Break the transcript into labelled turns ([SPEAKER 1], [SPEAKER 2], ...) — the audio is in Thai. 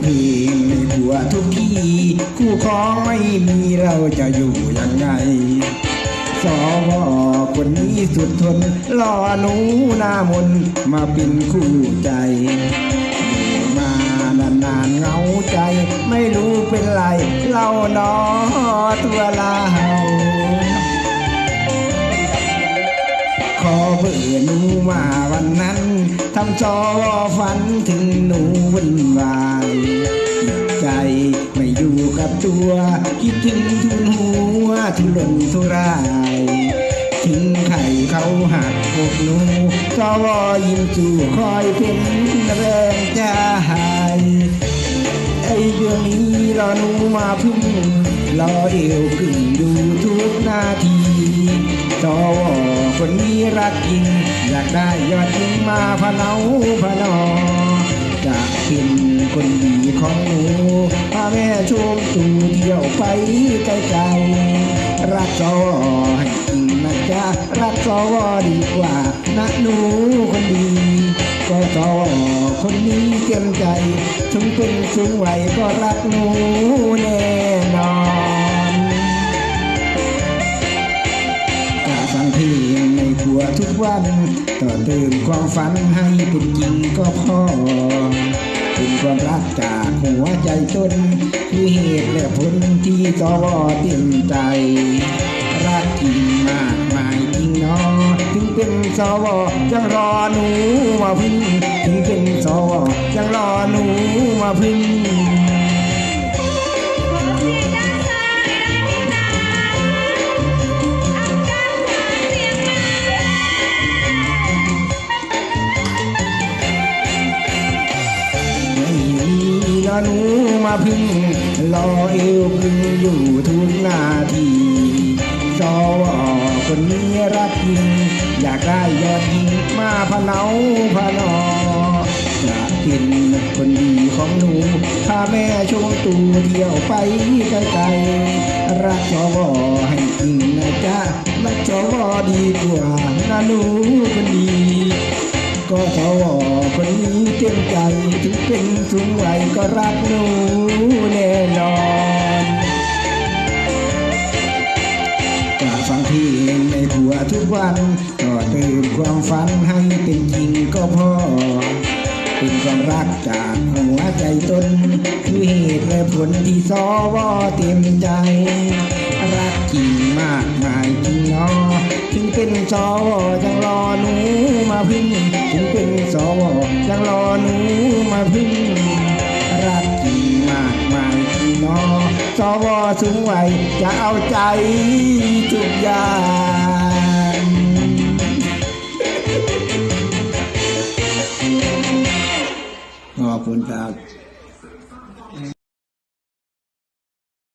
[SPEAKER 1] เพลงในหัวทุกทีคู่ครองไม่มีเราจะอยู่ยังไงสวคนนี้สุดทนรอหนูหน้ามนมาเป็นคู่ใจมานานๆเงาใจ ไม่รู้เป็นไรเล่าหนอตัวลาเฮาขอเบื่อหนูมาวันนั้น ทำจอฝันถึงหนูวุ่นวายใจไม่อยู่กับตัว คิดถึงทุนหัวทุรนทุรายถึงไข่เขาหักอกหนูจอวอยิ้มจู่คอยเป็นแรงใจไอ้เรื่องนี้รอหนูมาพึ่งรอเอวขึ้นดูทุกนาทีจอวอคนนี้รักจริง อยากได้ยอดยิงมาพะเนาพะนอจะเป็นคนดีของหนูพาแม่ชมตูเที่ยวไปไกลๆรักจอวให้จริงนะจ๊ะรักจอวอดีกว่านะหนูคนดีก็จอคนนี้เต็มใจถึงเป็นสูงวัยก็รักหนูแน่ ทุกวันต่อเติมความฝันให้เป็นจริงก็พอเป็นความรักจากหัวใจต้นคือเหตุและผลที่จอเต็มใจ รักจริงมากมายจริงเนาะถึงเป็นสวยังรอหนูมาพึ่งถึงเป็นสวยังรอหนูมาพึ่ง รอหนูมาพึ่งรอเอวพึ่งอยู่ทุกนาทีสวคนนี้รักจริงอยากได้ยอดยิงมาพะเนาพะนอจะเป็นคนดีของหนูพาแม่ชมตูเที่ยวไปไกลๆรักสวให้จริงนะจ๊ะรักสวดีกว่านะหนูคนดี ก็ทวคนนี้เต็มใจถึงเป็นสูงวัยก็รักหนูแน่นอนจะฟังเพลงในผัวทุกวันก็เติมความฝันให้เป็นจริงก็พอเป็นความรักจากหัวใจตนคือเหตุและผลที่สวเต็มใจ รักจริงมากมายจริงนาะถึงเป็นสวยังรอหนู มาพึ่งถึงเป็นสวยังรอหนูมาพึ่งรักจริงมากมายจริงเนาะสวสูงวัยจะเอาใจทุกอย่างขอบคุณครับ